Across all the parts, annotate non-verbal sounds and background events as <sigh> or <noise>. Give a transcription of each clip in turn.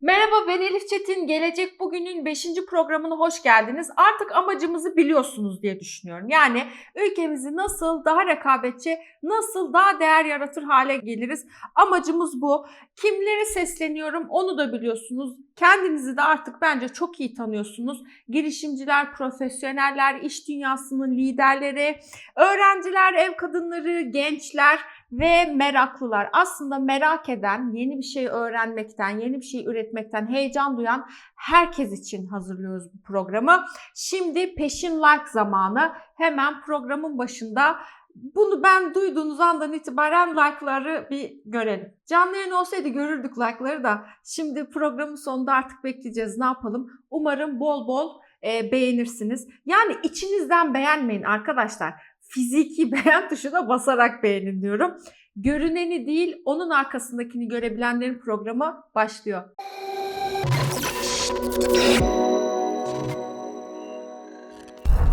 Merhaba ben Elif Çetin. Gelecek Bugün'ün 5. programına hoş geldiniz. Artık amacımızı biliyorsunuz diye düşünüyorum. Yani ülkemizi nasıl daha rekabetçi, nasıl daha değer yaratır hale geliriz. Amacımız bu. Kimlere sesleniyorum onu da biliyorsunuz. Kendinizi de artık bence çok iyi tanıyorsunuz. Girişimciler, profesyoneller, iş dünyasının liderleri, öğrenciler, ev kadınları, gençler ve meraklılar. Aslında merak eden, yeni bir şey öğrenmekten, yeni bir şey üretmekten heyecan duyan herkes için hazırlıyoruz bu programı. Şimdi peşin like zamanı. Hemen programın başında bunu ben duyduğunuz andan itibaren like'ları bir görelim. Canlı yayın olsaydı görürdük like'ları da. Şimdi programın sonunda artık bekleyeceğiz. Ne yapalım? Umarım bol bol e, beğenirsiniz. Yani içinizden beğenmeyin arkadaşlar fiziki <laughs> beğen tuşuna basarak beğenin diyorum. Görüneni değil, onun arkasındakini görebilenlerin programı başlıyor.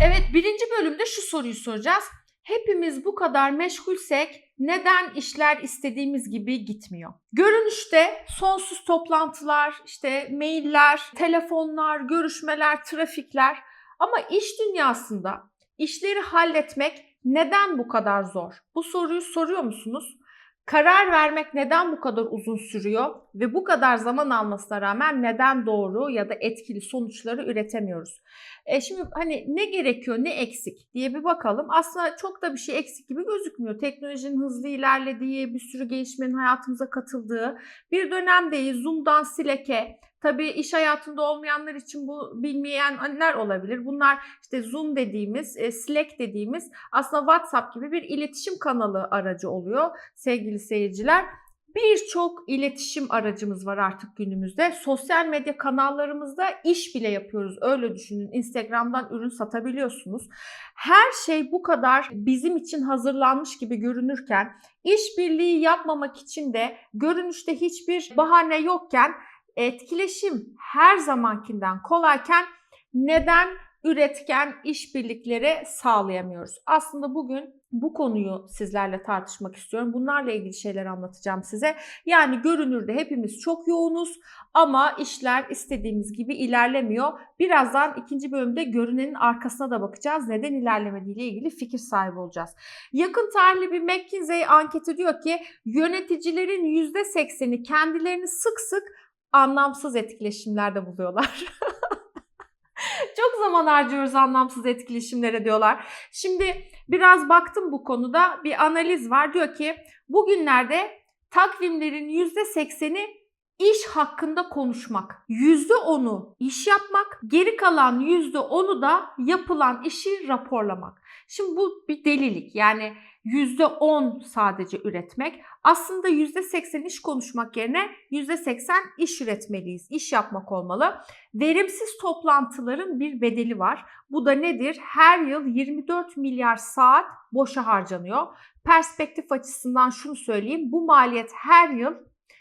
Evet, birinci bölümde şu soruyu soracağız. Hepimiz bu kadar meşgulsek neden işler istediğimiz gibi gitmiyor? Görünüşte sonsuz toplantılar, işte mailler, telefonlar, görüşmeler, trafikler ama iş dünyasında İşleri halletmek neden bu kadar zor? Bu soruyu soruyor musunuz? Karar vermek neden bu kadar uzun sürüyor ve bu kadar zaman almasına rağmen neden doğru ya da etkili sonuçları üretemiyoruz? E şimdi hani ne gerekiyor, ne eksik diye bir bakalım. Aslında çok da bir şey eksik gibi gözükmüyor. Teknolojinin hızlı ilerlediği, bir sürü gelişmenin hayatımıza katıldığı bir dönemdeyiz. Zoom'dan Slack'e, Tabii iş hayatında olmayanlar için bu bilmeyenler olabilir. Bunlar işte Zoom dediğimiz, e, Slack dediğimiz aslında WhatsApp gibi bir iletişim kanalı aracı oluyor sevgili seyirciler. Birçok iletişim aracımız var artık günümüzde. Sosyal medya kanallarımızda iş bile yapıyoruz. Öyle düşünün. Instagram'dan ürün satabiliyorsunuz. Her şey bu kadar bizim için hazırlanmış gibi görünürken, işbirliği yapmamak için de görünüşte hiçbir bahane yokken etkileşim her zamankinden kolayken neden üretken işbirlikleri sağlayamıyoruz? Aslında bugün bu konuyu sizlerle tartışmak istiyorum. Bunlarla ilgili şeyler anlatacağım size. Yani görünürde hepimiz çok yoğunuz ama işler istediğimiz gibi ilerlemiyor. Birazdan ikinci bölümde görünenin arkasına da bakacağız. Neden ilerlemediğiyle ilgili fikir sahibi olacağız. Yakın tarihli bir McKinsey anketi diyor ki yöneticilerin %80'i kendilerini sık sık anlamsız etkileşimlerde buluyorlar. <laughs> Çok zaman harcıyoruz anlamsız etkileşimlere diyorlar. Şimdi biraz baktım bu konuda bir analiz var. Diyor ki bugünlerde takvimlerin %80'i iş hakkında konuşmak. %10'u iş yapmak, geri kalan %10'u da yapılan işi raporlamak. Şimdi bu bir delilik. Yani %10 sadece üretmek. Aslında %80 iş konuşmak yerine %80 iş üretmeliyiz. İş yapmak olmalı. Verimsiz toplantıların bir bedeli var. Bu da nedir? Her yıl 24 milyar saat boşa harcanıyor. Perspektif açısından şunu söyleyeyim. Bu maliyet her yıl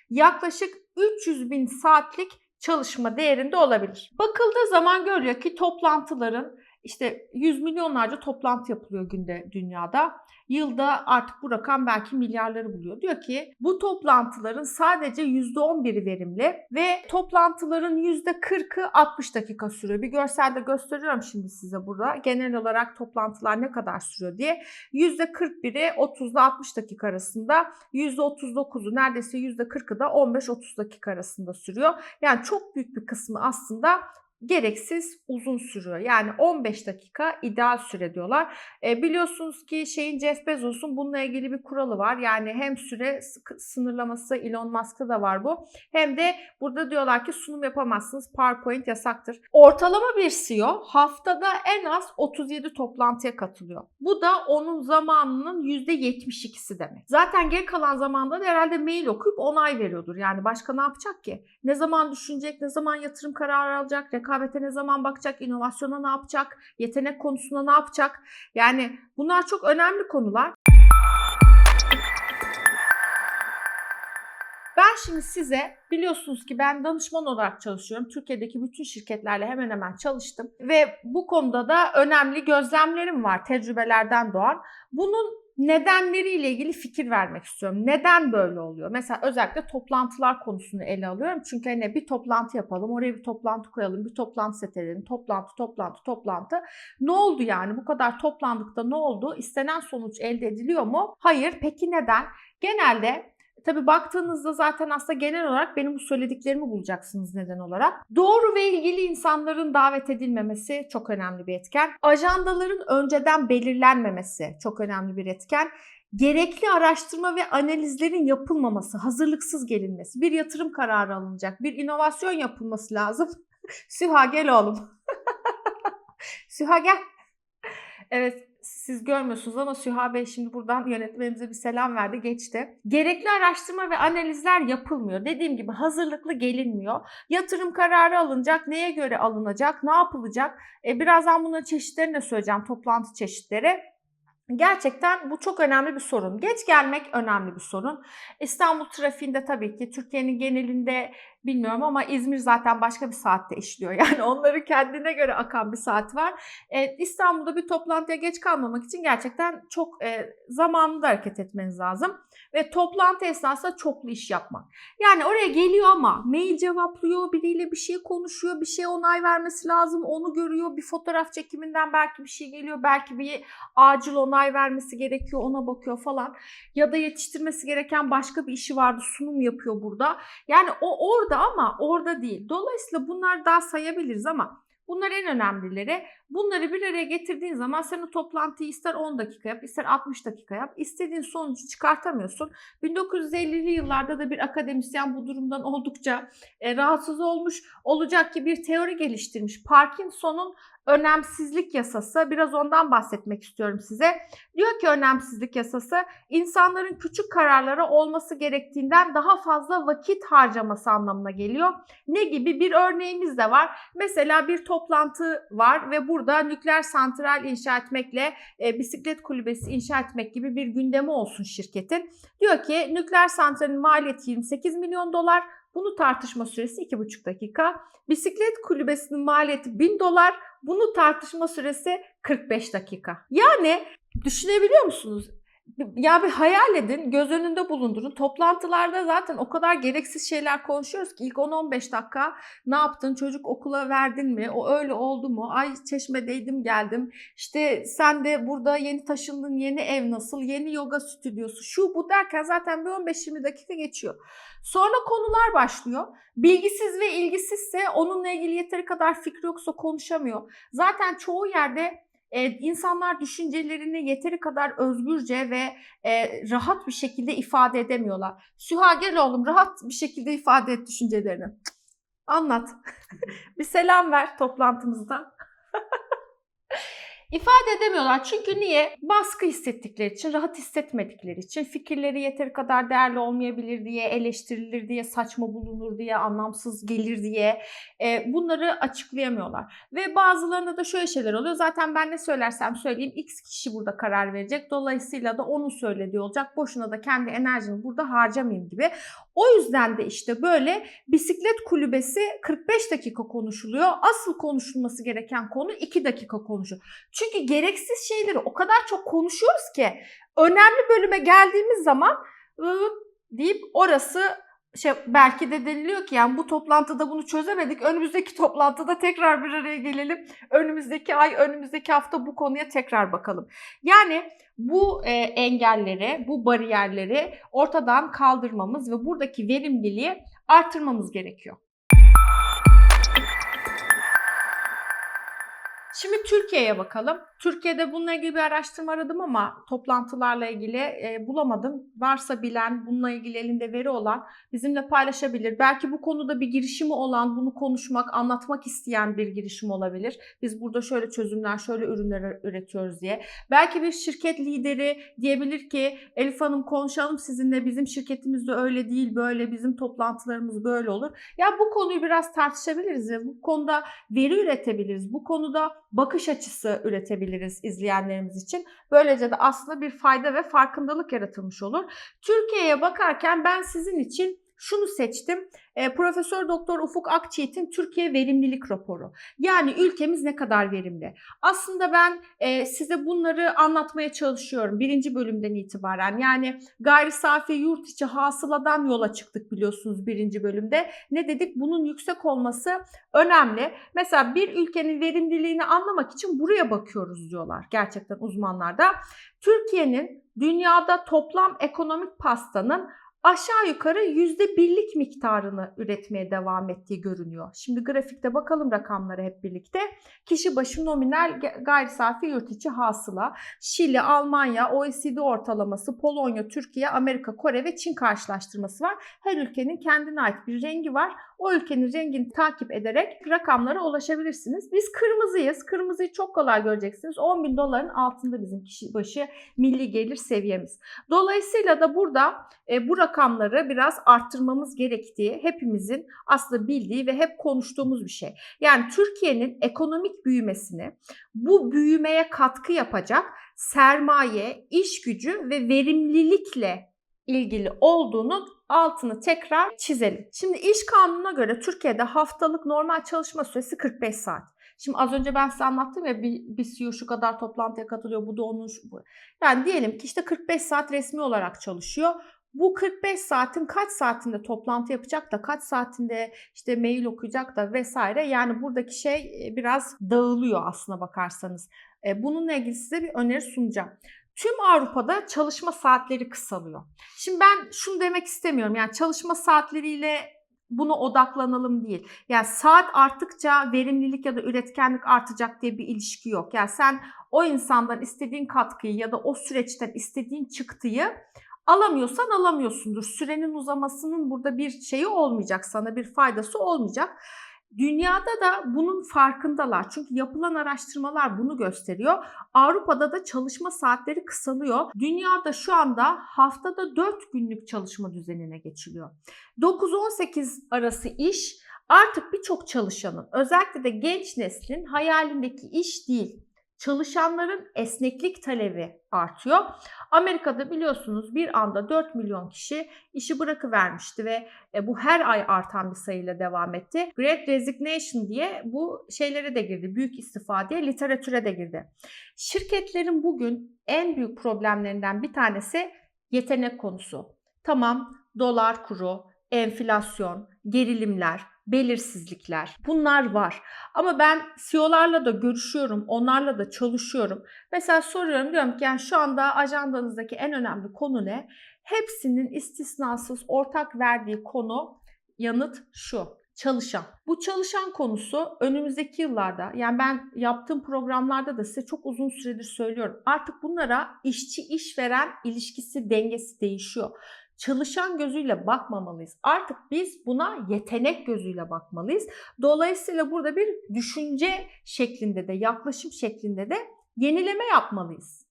yaklaşık 300 bin saatlik çalışma değerinde olabilir. Bakıldığı zaman görülüyor ki toplantıların işte yüz milyonlarca toplantı yapılıyor günde dünyada. Yılda artık bu rakam belki milyarları buluyor. Diyor ki bu toplantıların sadece %11'i verimli ve toplantıların %40'ı 60 dakika sürüyor. Bir görselde gösteriyorum şimdi size burada. Genel olarak toplantılar ne kadar sürüyor diye. %41'i 30 ile 60 dakika arasında, %39'u neredeyse %40'ı da 15-30 dakika arasında sürüyor. Yani çok büyük bir kısmı aslında gereksiz uzun sürüyor. Yani 15 dakika ideal süre diyorlar. E, biliyorsunuz ki şeyin Jeff Bezos'un bununla ilgili bir kuralı var. Yani hem süre sınırlaması Elon Musk'ta da var bu. Hem de burada diyorlar ki sunum yapamazsınız. PowerPoint yasaktır. Ortalama bir CEO haftada en az 37 toplantıya katılıyor. Bu da onun zamanının %72'si demek. Zaten geri kalan zamanda da herhalde mail okuyup onay veriyordur. Yani başka ne yapacak ki? Ne zaman düşünecek, ne zaman yatırım kararı alacak, rekabete ne zaman bakacak, inovasyona ne yapacak, yetenek konusunda ne yapacak? Yani bunlar çok önemli konular. Ben şimdi size biliyorsunuz ki ben danışman olarak çalışıyorum. Türkiye'deki bütün şirketlerle hemen hemen çalıştım ve bu konuda da önemli gözlemlerim var tecrübelerden doğan. Bunun nedenleriyle ilgili fikir vermek istiyorum. Neden böyle oluyor? Mesela özellikle toplantılar konusunu ele alıyorum. Çünkü hani bir toplantı yapalım, oraya bir toplantı koyalım, bir toplantı set edelim, toplantı, toplantı, toplantı. Ne oldu yani? Bu kadar toplandıkta ne oldu? İstenen sonuç elde ediliyor mu? Hayır. Peki neden? Genelde Tabi baktığınızda zaten aslında genel olarak benim bu söylediklerimi bulacaksınız neden olarak. Doğru ve ilgili insanların davet edilmemesi çok önemli bir etken. Ajandaların önceden belirlenmemesi çok önemli bir etken. Gerekli araştırma ve analizlerin yapılmaması, hazırlıksız gelinmesi, bir yatırım kararı alınacak, bir inovasyon yapılması lazım. <laughs> Süha gel oğlum. <laughs> Süha gel. Evet siz görmüyorsunuz ama Süha Bey şimdi buradan yönetmenimize bir selam verdi geçti. Gerekli araştırma ve analizler yapılmıyor. Dediğim gibi hazırlıklı gelinmiyor. Yatırım kararı alınacak, neye göre alınacak, ne yapılacak? E, birazdan bunların çeşitlerini söyleyeceğim, toplantı çeşitleri. Gerçekten bu çok önemli bir sorun. Geç gelmek önemli bir sorun. İstanbul trafiğinde tabii ki Türkiye'nin genelinde bilmiyorum ama İzmir zaten başka bir saatte işliyor. <laughs> Yani onların kendine göre akan bir saat var. Ee, İstanbul'da bir toplantıya geç kalmamak için gerçekten çok e, zamanında hareket etmeniz lazım. Ve toplantı esnasında çoklu iş yapmak. Yani oraya geliyor ama mail cevaplıyor, biriyle bir şey konuşuyor, bir şey onay vermesi lazım, onu görüyor. Bir fotoğraf çekiminden belki bir şey geliyor, belki bir acil onay vermesi gerekiyor, ona bakıyor falan. Ya da yetiştirmesi gereken başka bir işi vardı, sunum yapıyor burada. Yani o orada ama orada değil. Dolayısıyla bunlar daha sayabiliriz ama Bunlar en önemlileri. Bunları bir araya getirdiğin zaman sen o toplantıyı ister 10 dakika yap, ister 60 dakika yap. İstediğin sonucu çıkartamıyorsun. 1950'li yıllarda da bir akademisyen bu durumdan oldukça e, rahatsız olmuş. Olacak ki bir teori geliştirmiş. Parkinson'un önemsizlik yasası. Biraz ondan bahsetmek istiyorum size. Diyor ki önemsizlik yasası insanların küçük kararlara olması gerektiğinden daha fazla vakit harcaması anlamına geliyor. Ne gibi? Bir örneğimiz de var. Mesela bir toplantı var ve burada nükleer santral inşa etmekle e, bisiklet kulübesi inşa etmek gibi bir gündemi olsun şirketin. Diyor ki nükleer santralin maliyeti 28 milyon dolar. Bunu tartışma süresi 2,5 dakika. Bisiklet kulübesinin maliyeti 1000 dolar. Bunu tartışma süresi 45 dakika. Yani düşünebiliyor musunuz? Ya bir hayal edin, göz önünde bulundurun. Toplantılarda zaten o kadar gereksiz şeyler konuşuyoruz ki ilk 10-15 dakika ne yaptın, çocuk okula verdin mi, o öyle oldu mu, ay çeşmedeydim geldim, işte sen de burada yeni taşındın, yeni ev nasıl, yeni yoga stüdyosu, şu bu derken zaten bir 15-20 dakika geçiyor. Sonra konular başlıyor. Bilgisiz ve ilgisizse onunla ilgili yeteri kadar fikri yoksa konuşamıyor. Zaten çoğu yerde e, insanlar düşüncelerini yeteri kadar özgürce ve e, rahat bir şekilde ifade edemiyorlar. Süha gel oğlum rahat bir şekilde ifade et düşüncelerini. Anlat. <laughs> bir selam ver toplantımızda. <laughs> İfade edemiyorlar. Çünkü niye? Baskı hissettikleri için, rahat hissetmedikleri için, fikirleri yeteri kadar değerli olmayabilir diye, eleştirilir diye, saçma bulunur diye, anlamsız gelir diye e, bunları açıklayamıyorlar. Ve bazılarında da şöyle şeyler oluyor. Zaten ben ne söylersem söyleyeyim X kişi burada karar verecek. Dolayısıyla da onun söylediği olacak. Boşuna da kendi enerjimi burada harcamayayım gibi. O yüzden de işte böyle bisiklet kulübesi 45 dakika konuşuluyor. Asıl konuşulması gereken konu 2 dakika konuşuyor. Çünkü gereksiz şeyleri o kadar çok konuşuyoruz ki önemli bölüme geldiğimiz zaman deyip orası şey belki de deniliyor ki yani bu toplantıda bunu çözemedik. Önümüzdeki toplantıda tekrar bir araya gelelim. Önümüzdeki ay, önümüzdeki hafta bu konuya tekrar bakalım. Yani bu e, engelleri, bu bariyerleri ortadan kaldırmamız ve buradaki verimliliği artırmamız gerekiyor. Şimdi Türkiye'ye bakalım. Türkiye'de bununla ilgili bir araştırma aradım ama toplantılarla ilgili e, bulamadım. Varsa bilen, bununla ilgili elinde veri olan bizimle paylaşabilir. Belki bu konuda bir girişimi olan, bunu konuşmak, anlatmak isteyen bir girişim olabilir. Biz burada şöyle çözümler, şöyle ürünler üretiyoruz diye. Belki bir şirket lideri diyebilir ki Elif Hanım konuşalım sizinle bizim şirketimizde öyle değil, böyle bizim toplantılarımız böyle olur. Ya bu konuyu biraz tartışabiliriz ve bu konuda veri üretebiliriz. Bu konuda bakış açısı üretebiliriz izleyenlerimiz için. Böylece de aslında bir fayda ve farkındalık yaratılmış olur. Türkiye'ye bakarken ben sizin için şunu seçtim. E, Profesör Doktor Ufuk Akçiğit'in Türkiye Verimlilik Raporu. Yani ülkemiz ne kadar verimli. Aslında ben e, size bunları anlatmaya çalışıyorum birinci bölümden itibaren. Yani gayri safi yurt içi hasıladan yola çıktık biliyorsunuz birinci bölümde. Ne dedik? Bunun yüksek olması önemli. Mesela bir ülkenin verimliliğini anlamak için buraya bakıyoruz diyorlar gerçekten uzmanlar da. Türkiye'nin dünyada toplam ekonomik pastanın aşağı yukarı yüzde birlik miktarını üretmeye devam ettiği görünüyor. Şimdi grafikte bakalım rakamlara hep birlikte. Kişi başı nominal gayri safi yurt içi hasıla. Şili, Almanya, OECD ortalaması, Polonya, Türkiye, Amerika, Kore ve Çin karşılaştırması var. Her ülkenin kendine ait bir rengi var. O ülkenin rengini takip ederek rakamlara ulaşabilirsiniz. Biz kırmızıyız. Kırmızıyı çok kolay göreceksiniz. 10 bin doların altında bizim kişi başı milli gelir seviyemiz. Dolayısıyla da burada e, bu rakamları biraz arttırmamız gerektiği hepimizin aslında bildiği ve hep konuştuğumuz bir şey. Yani Türkiye'nin ekonomik büyümesini bu büyümeye katkı yapacak sermaye, iş gücü ve verimlilikle ilgili olduğunu altını tekrar çizelim. Şimdi iş kanununa göre Türkiye'de haftalık normal çalışma süresi 45 saat. Şimdi az önce ben size anlattım ya bir, bir CEO şu kadar toplantıya katılıyor, bu da onun bu. Yani diyelim ki işte 45 saat resmi olarak çalışıyor. Bu 45 saatin kaç saatinde toplantı yapacak da kaç saatinde işte mail okuyacak da vesaire. Yani buradaki şey biraz dağılıyor aslına bakarsanız. Bununla ilgili size bir öneri sunacağım. Tüm Avrupa'da çalışma saatleri kısalıyor. Şimdi ben şunu demek istemiyorum. Yani çalışma saatleriyle buna odaklanalım değil. Yani saat arttıkça verimlilik ya da üretkenlik artacak diye bir ilişki yok. Yani sen o insandan istediğin katkıyı ya da o süreçten istediğin çıktıyı alamıyorsan alamıyorsundur. Sürenin uzamasının burada bir şeyi olmayacak, sana bir faydası olmayacak. Dünyada da bunun farkındalar. Çünkü yapılan araştırmalar bunu gösteriyor. Avrupa'da da çalışma saatleri kısalıyor. Dünyada şu anda haftada 4 günlük çalışma düzenine geçiliyor. 9-18 arası iş artık birçok çalışanın özellikle de genç neslin hayalindeki iş değil çalışanların esneklik talebi artıyor. Amerika'da biliyorsunuz bir anda 4 milyon kişi işi bırakıvermişti ve e, bu her ay artan bir sayıyla devam etti. Great Resignation diye bu şeylere de girdi. Büyük istifa diye literatüre de girdi. Şirketlerin bugün en büyük problemlerinden bir tanesi yetenek konusu. Tamam dolar kuru, enflasyon, gerilimler, belirsizlikler bunlar var. Ama ben CEO'larla da görüşüyorum, onlarla da çalışıyorum. Mesela soruyorum diyorum ki yani şu anda ajandanızdaki en önemli konu ne? Hepsinin istisnasız ortak verdiği konu yanıt şu çalışan. Bu çalışan konusu önümüzdeki yıllarda yani ben yaptığım programlarda da size çok uzun süredir söylüyorum. Artık bunlara işçi işveren ilişkisi dengesi değişiyor çalışan gözüyle bakmamalıyız. Artık biz buna yetenek gözüyle bakmalıyız. Dolayısıyla burada bir düşünce şeklinde de, yaklaşım şeklinde de yenileme yapmalıyız.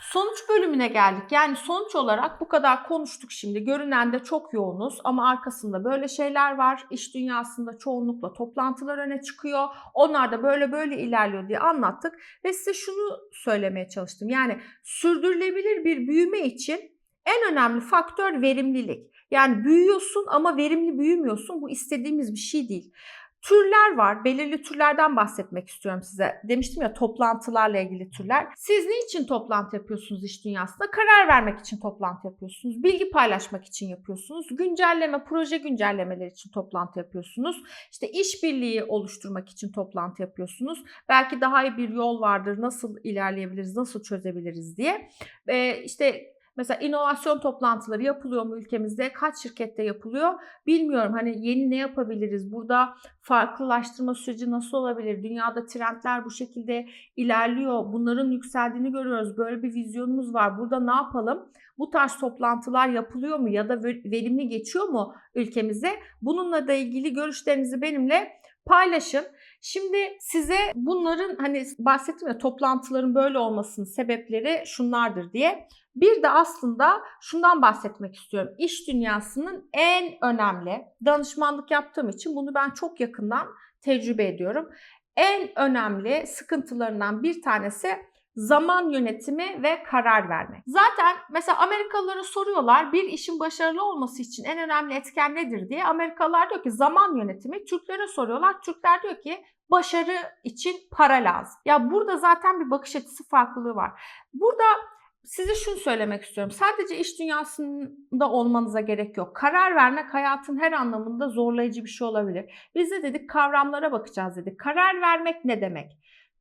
Sonuç bölümüne geldik. Yani sonuç olarak bu kadar konuştuk şimdi. Görünen de çok yoğunuz ama arkasında böyle şeyler var. İş dünyasında çoğunlukla toplantılar öne çıkıyor. Onlar da böyle böyle ilerliyor diye anlattık. Ve size şunu söylemeye çalıştım. Yani sürdürülebilir bir büyüme için en önemli faktör verimlilik. Yani büyüyorsun ama verimli büyümüyorsun. Bu istediğimiz bir şey değil. Türler var. Belirli türlerden bahsetmek istiyorum size. Demiştim ya toplantılarla ilgili türler. Siz ne için toplantı yapıyorsunuz iş dünyasında? Karar vermek için toplantı yapıyorsunuz. Bilgi paylaşmak için yapıyorsunuz. Güncelleme, proje güncellemeleri için toplantı yapıyorsunuz. İşte işbirliği oluşturmak için toplantı yapıyorsunuz. Belki daha iyi bir yol vardır. Nasıl ilerleyebiliriz, nasıl çözebiliriz diye. Ee, işte Mesela inovasyon toplantıları yapılıyor mu ülkemizde? Kaç şirkette yapılıyor? Bilmiyorum. Hani yeni ne yapabiliriz? Burada farklılaştırma süreci nasıl olabilir? Dünyada trendler bu şekilde ilerliyor. Bunların yükseldiğini görüyoruz. Böyle bir vizyonumuz var. Burada ne yapalım? Bu tarz toplantılar yapılıyor mu ya da verimli geçiyor mu ülkemize? Bununla da ilgili görüşlerinizi benimle paylaşın. Şimdi size bunların hani bahsettim ya toplantıların böyle olmasının sebepleri şunlardır diye. Bir de aslında şundan bahsetmek istiyorum. İş dünyasının en önemli danışmanlık yaptığım için bunu ben çok yakından tecrübe ediyorum. En önemli sıkıntılarından bir tanesi zaman yönetimi ve karar vermek. Zaten mesela Amerikalılara soruyorlar bir işin başarılı olması için en önemli etken nedir diye. Amerikalılar diyor ki zaman yönetimi. Türklere soruyorlar. Türkler diyor ki başarı için para lazım. Ya burada zaten bir bakış açısı farklılığı var. Burada size şunu söylemek istiyorum. Sadece iş dünyasında olmanıza gerek yok. Karar vermek hayatın her anlamında zorlayıcı bir şey olabilir. Biz de dedik kavramlara bakacağız dedik. Karar vermek ne demek?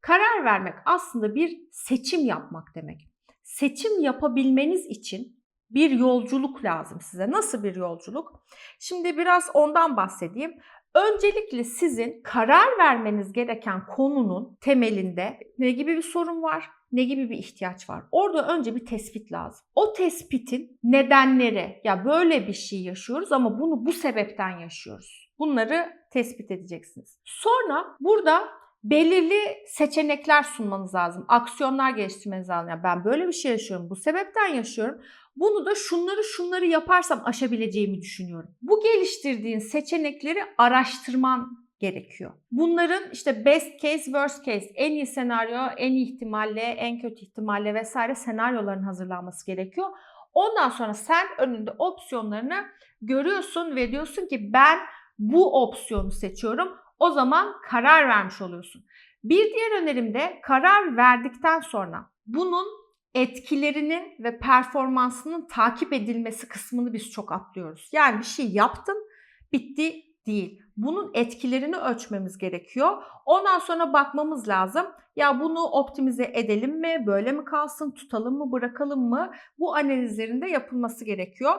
Karar vermek aslında bir seçim yapmak demek. Seçim yapabilmeniz için bir yolculuk lazım size. Nasıl bir yolculuk? Şimdi biraz ondan bahsedeyim. Öncelikle sizin karar vermeniz gereken konunun temelinde ne gibi bir sorun var, ne gibi bir ihtiyaç var? Orada önce bir tespit lazım. O tespitin nedenleri, ya böyle bir şey yaşıyoruz ama bunu bu sebepten yaşıyoruz. Bunları tespit edeceksiniz. Sonra burada belirli seçenekler sunmanız lazım. Aksiyonlar geliştirmeniz lazım. Yani ben böyle bir şey yaşıyorum, bu sebepten yaşıyorum. Bunu da şunları şunları yaparsam aşabileceğimi düşünüyorum. Bu geliştirdiğin seçenekleri araştırman gerekiyor. Bunların işte best case, worst case, en iyi senaryo, en iyi ihtimalle, en kötü ihtimalle vesaire senaryoların hazırlanması gerekiyor. Ondan sonra sen önünde opsiyonlarını görüyorsun ve diyorsun ki ben bu opsiyonu seçiyorum. O zaman karar vermiş oluyorsun. Bir diğer önerim de karar verdikten sonra bunun etkilerinin ve performansının takip edilmesi kısmını biz çok atlıyoruz. Yani bir şey yaptın, bitti değil. Bunun etkilerini ölçmemiz gerekiyor. Ondan sonra bakmamız lazım. Ya bunu optimize edelim mi? Böyle mi kalsın? Tutalım mı? Bırakalım mı? Bu analizlerin de yapılması gerekiyor.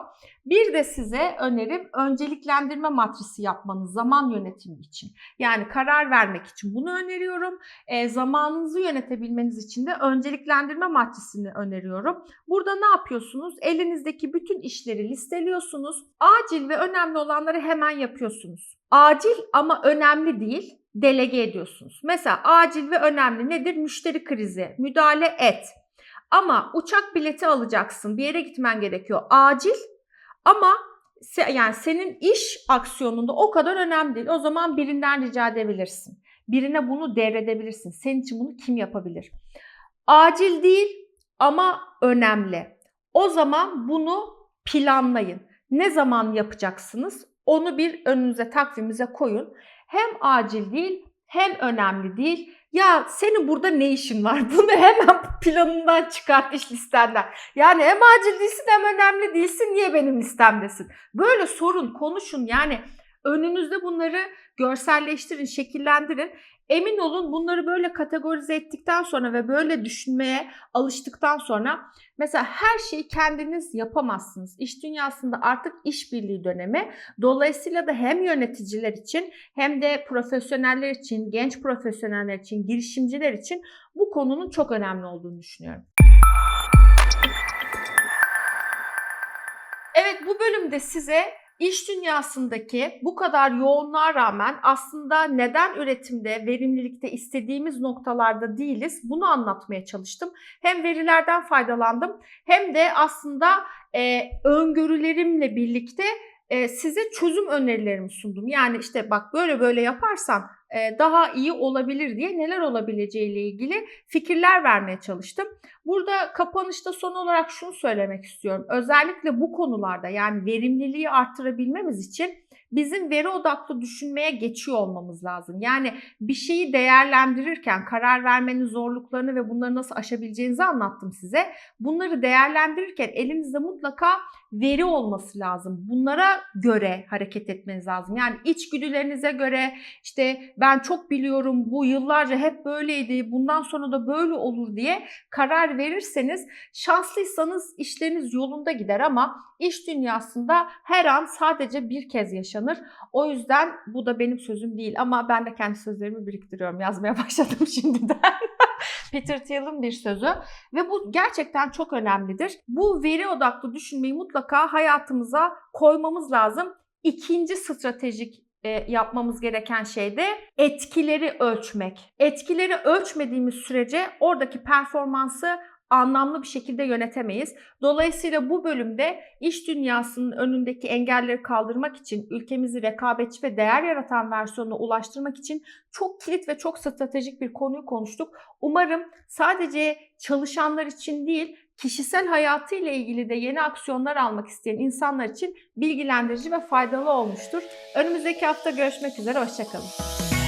Bir de size önerim önceliklendirme matrisi yapmanız zaman yönetimi için. Yani karar vermek için bunu öneriyorum. E, zamanınızı yönetebilmeniz için de önceliklendirme matrisini öneriyorum. Burada ne yapıyorsunuz? Elinizdeki bütün işleri listeliyorsunuz. Acil ve önemli olanları hemen yapıyorsunuz. Acil ama önemli değil delege ediyorsunuz. Mesela acil ve önemli nedir? Müşteri krizi, müdahale et. Ama uçak bileti alacaksın, bir yere gitmen gerekiyor. Acil ama yani senin iş aksiyonunda o kadar önemli değil. O zaman birinden rica edebilirsin. Birine bunu devredebilirsin. Senin için bunu kim yapabilir? Acil değil ama önemli. O zaman bunu planlayın. Ne zaman yapacaksınız? Onu bir önünüze takvimize koyun. Hem acil değil hem önemli değil. Ya senin burada ne işin var? <laughs> Bunu hemen planından çıkart iş listenden. Yani hem acil değilsin hem önemli değilsin. Niye benim listemdesin? Böyle sorun, konuşun. Yani önünüzde bunları görselleştirin, şekillendirin. Emin olun bunları böyle kategorize ettikten sonra ve böyle düşünmeye alıştıktan sonra mesela her şeyi kendiniz yapamazsınız. İş dünyasında artık işbirliği dönemi. Dolayısıyla da hem yöneticiler için hem de profesyoneller için, genç profesyoneller için, girişimciler için bu konunun çok önemli olduğunu düşünüyorum. Evet bu bölümde size İş dünyasındaki bu kadar yoğunluğa rağmen aslında neden üretimde, verimlilikte istediğimiz noktalarda değiliz bunu anlatmaya çalıştım. Hem verilerden faydalandım hem de aslında e, öngörülerimle birlikte e, size çözüm önerilerimi sundum. Yani işte bak böyle böyle yaparsan daha iyi olabilir diye neler olabileceğiyle ilgili fikirler vermeye çalıştım. Burada kapanışta son olarak şunu söylemek istiyorum. Özellikle bu konularda yani verimliliği arttırabilmemiz için bizim veri odaklı düşünmeye geçiyor olmamız lazım. Yani bir şeyi değerlendirirken karar vermenin zorluklarını ve bunları nasıl aşabileceğinizi anlattım size. Bunları değerlendirirken elinizde mutlaka veri olması lazım. Bunlara göre hareket etmeniz lazım. Yani içgüdülerinize göre işte ben çok biliyorum bu yıllarca hep böyleydi bundan sonra da böyle olur diye karar verirseniz şanslıysanız işleriniz yolunda gider ama iş dünyasında her an sadece bir kez yaşanır. O yüzden bu da benim sözüm değil ama ben de kendi sözlerimi biriktiriyorum. Yazmaya <laughs> başladım şimdiden. Peter Thiel'in bir sözü ve bu gerçekten çok önemlidir. Bu veri odaklı düşünmeyi mutlaka hayatımıza koymamız lazım. İkinci stratejik e, yapmamız gereken şey de etkileri ölçmek. Etkileri ölçmediğimiz sürece oradaki performansı anlamlı bir şekilde yönetemeyiz. Dolayısıyla bu bölümde iş dünyasının önündeki engelleri kaldırmak için, ülkemizi rekabetçi ve değer yaratan versiyonuna ulaştırmak için çok kilit ve çok stratejik bir konuyu konuştuk. Umarım sadece çalışanlar için değil, kişisel hayatıyla ilgili de yeni aksiyonlar almak isteyen insanlar için bilgilendirici ve faydalı olmuştur. Önümüzdeki hafta görüşmek üzere, hoşçakalın.